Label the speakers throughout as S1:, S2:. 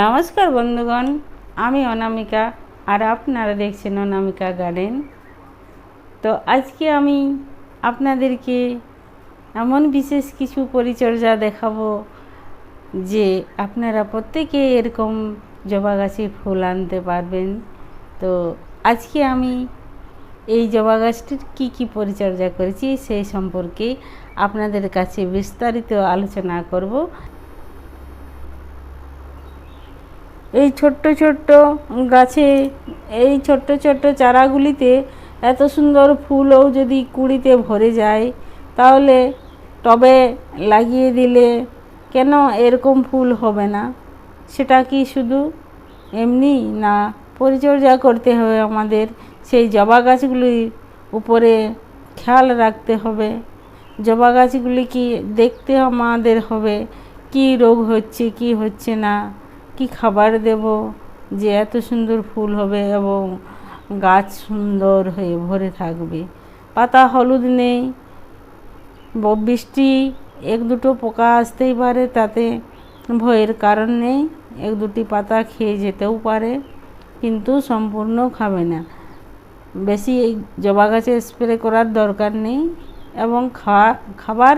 S1: নমস্কার বন্ধুগণ, আমি অনামিকা, আর আপনারা দেখছেন অনামিকা গার্ডেন। তো আজকে আমি আপনাদেরকে এমন বিশেষ কিছু পরিচর্যা দেখাবো যে আপনারা প্রত্যেকে এরকম জবা গাছে ফুল আনতে পারবেন। তো আজকে আমি এই জবা গাছটির কী কী পরিচর্যা করেছি সেই সম্পর্কে আপনাদের কাছে বিস্তারিত আলোচনা করব। এই ছোট্ট ছোট্ট গাছে, এই ছোট্ট ছোট্ট চারাগুলিতে এত সুন্দর ফুলও যদি কুড়িতে ভরে যায়, তাহলে টবে লাগিয়ে দিলে কেন এরকম ফুল হবে না? সেটা কি শুধু এমনি না পরিচর্যা করতে হবে আমাদের? সেই জবা গাছগুলির উপরে খেয়াল রাখতে হবে। জবা গাছগুলি কি দেখতে আমাদের হবে? কি রোগ হচ্ছে, কি হচ্ছে না? কি খাবার দেব? যে এত সুন্দর ফুল হবে এবং গাছ সুন্দর হয়ে ভরে থাকবে। পাতা হলুদ নেই। বৃষ্টি এক দুটো পোকা আসতেই পারে, তাতে ভয়ের কারণ নেই। এক দুটি পাতা খেয়ে যেতেও পারে, কিন্তু সম্পূর্ণ খাবে না। বেশি এই জবা গাছে স্প্রে করার দরকার নেই এবং খাওয়া খাবার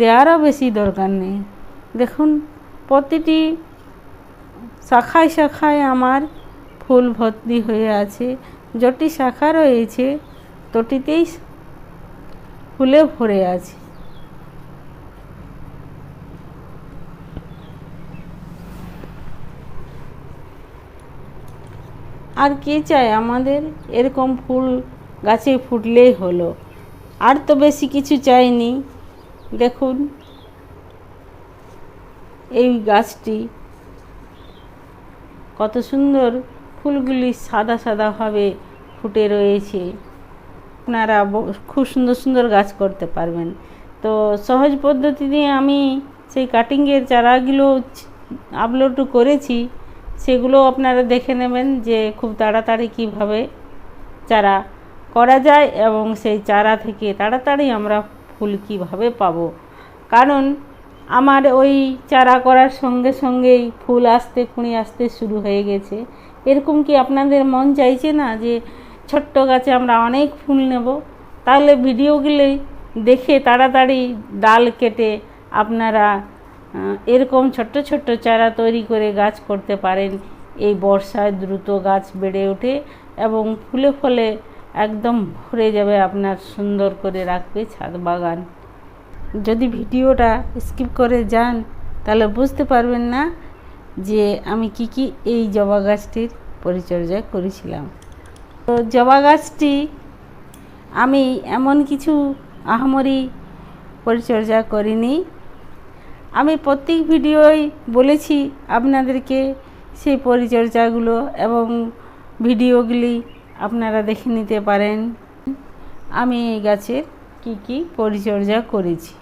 S1: দেওয়ারও বেশি দরকার নেই। দেখুন, প্রতিটি শাখায় শাখায় আমার ফুল ভর্তি হয়ে আছে। যটি শাখা রয়েছে, তটিতেই ফুলে ভরে আছে। আর কে চায় আমাদের? এরকম ফুল গাছে ফুটলেই হলো। আর তো বেশি কিছু চাইনি। দেখুন, এই গাছটি কত সুন্দর ফুলগুলি সাদা সাদাভাবে ফুটে রয়েছে। আপনারা খুব সুন্দর সুন্দর গাছ করতে পারবেন। তো সহজ পদ্ধতিতে আমি সেই কাটিংয়ের চারাগুলো আপলোড করেছি, সেগুলো আপনারা দেখে নেবেন যে খুব তাড়াতাড়ি কীভাবে চারা করা যায় এবং সেই চারা থেকে তাড়াতাড়ি আমরা ফুল কীভাবে পাবো। কারণ আমার ওই চারা করার সঙ্গে সঙ্গেই ফুল আসতে কুঁড়ি আসতে শুরু হয়ে গেছে। এরকম কি আপনাদের মন চাইছে না যে ছোট্ট গাছে আমরা অনেক ফুল নেব? তাহলে ভিডিওগুলি দেখে তাড়াতাড়ি ডাল কেটে আপনারা এরকম ছোট্ট ছোট্ট চারা তৈরি করে গাছ করতে পারেন। এই বর্ষায় দ্রুত গাছ বেড়ে ওঠে এবং ফুলে ফলে একদম ভরে যাবে আপনার সুন্দর করে রাখবে ছাদ বাগান। যদি ভিডিওটা স্কিপ করে যান, তাহলে বুঝতে পারবেন না যে আমি কি কি এই জবা গাছটির পরিচর্যা করেছিলাম। তো জবা গাছটি আমি এমন কিছু আহামরি পরিচর্যা করিনি। আমি প্রত্যেক ভিডিওই বলেছি আপনাদেরকে সেই পরিচর্যাগুলো এবং ভিডিওগুলি আপনারা দেখে নিতে পারেন। আমি এই গাছের কি কি পরিচর্যা করেছি।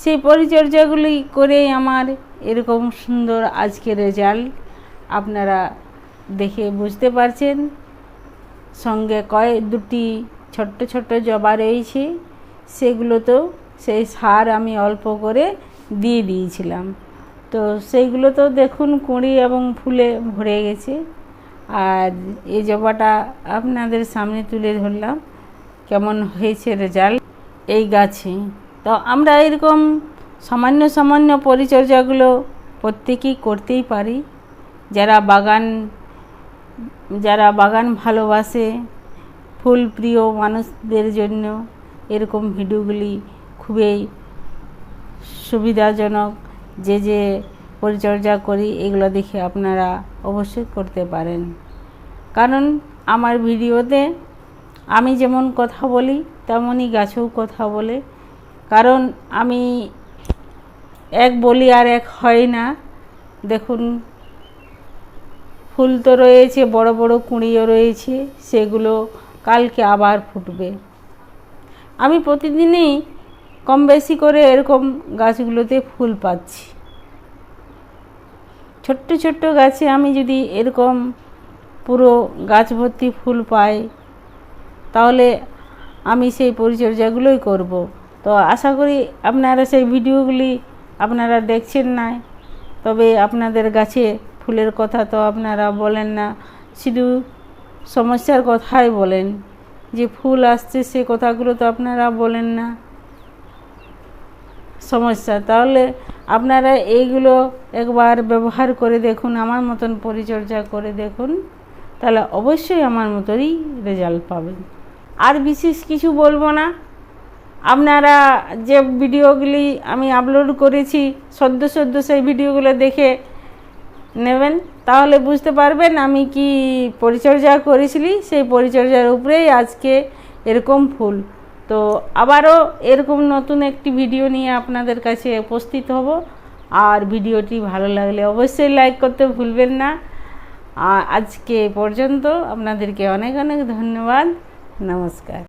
S1: সেই পরিচর্যাগুলি করে আমার এরকম সুন্দর আজকের রেজাল্ট আপনারা দেখে বুঝতে পারছেন। সঙ্গে কয় দুটি ছোট্ট ছোট্ট জবা রয়েছে, সেগুলোতেও সেই সার আমি অল্প করে দিয়ে দিয়েছিলাম। তো সেইগুলো তো দেখুন কুঁড়ি এবং ফুলে ভরে গেছে। আর এই জবাটা আপনাদের সামনে তুলে ধরলাম, কেমন হয়েছে রেজাল্ট এই গাছে। তো আমরা এরকম সামান্য সামান্য পরিচর্যাগুলো প্রত্যেকেই করতেই পারি। যারা বাগান যারা বাগান ভালোবাসে ফুল প্রিয় মানুষদের জন্য এরকম ভিডিওগুলি খুবই সুবিধাজনক। যে যে পরিচর্যা করি, এগুলো দেখে আপনারা অবশ্যই করতে পারেন। কারণ আমার ভিডিওতে আমি যেমন কথা বলি, তেমনই গাছেও কথা বলে। কারণ আমি এক বলি আর এক হয় না। দেখুন, ফুল তো রয়েছে, বড় বড় কুঁড়িও রয়েছে, সেগুলো কালকে আবার ফুটবে। আমি প্রতিদিনই কম বেশি করে এরকম গাছগুলোতে ফুল পাচ্ছি। ছোট্ট ছোট্ট গাছে আমি যদি এরকম পুরো গাছ ভর্তি ফুল পাই, তাহলে আমি সেই পরিচর্যাগুলোই করব। তো আশা করি আপনারা সেই ভিডিওগুলি আপনারা দেখছেন না। তবে আপনাদের গাছে ফুলের কথা তো আপনারা বলেন না। শুধু সমস্যার কথাই বলেন যে ফুল আসছে সে কথাগুলো তো আপনারা বলেন না। সমস্যা। তাহলে আপনারা এইগুলো একবার ব্যবহার করে দেখুন, আমার মতন পরিচর্যা করে দেখুন। তাহলে অবশ্যই আমার মতোই রেজাল্ট পাবেন। আর বিশেষ কিছু বলব না। আপনারা যে ভিডিওগুলি আমি আপলোড করেছি, সদ্য সদ্য সেই ভিডিওগুলো দেখে নেবেন, তাহলে বুঝতে পারবেন আমি কি পরিচর্যা করেছিলি, সেই পরিচর্যার উপরেই আজকে এরকম ফুল। তো আবারও এরকম নতুন একটি ভিডিও নিয়ে আপনাদের কাছে উপস্থিত হব। আর ভিডিওটি ভালো লাগলে অবশ্যই লাইক করতে ভুলবেন না। আজকে পর্যন্ত আপনাদেরকে অনেক অনেক ধন্যবাদ। নমস্কার।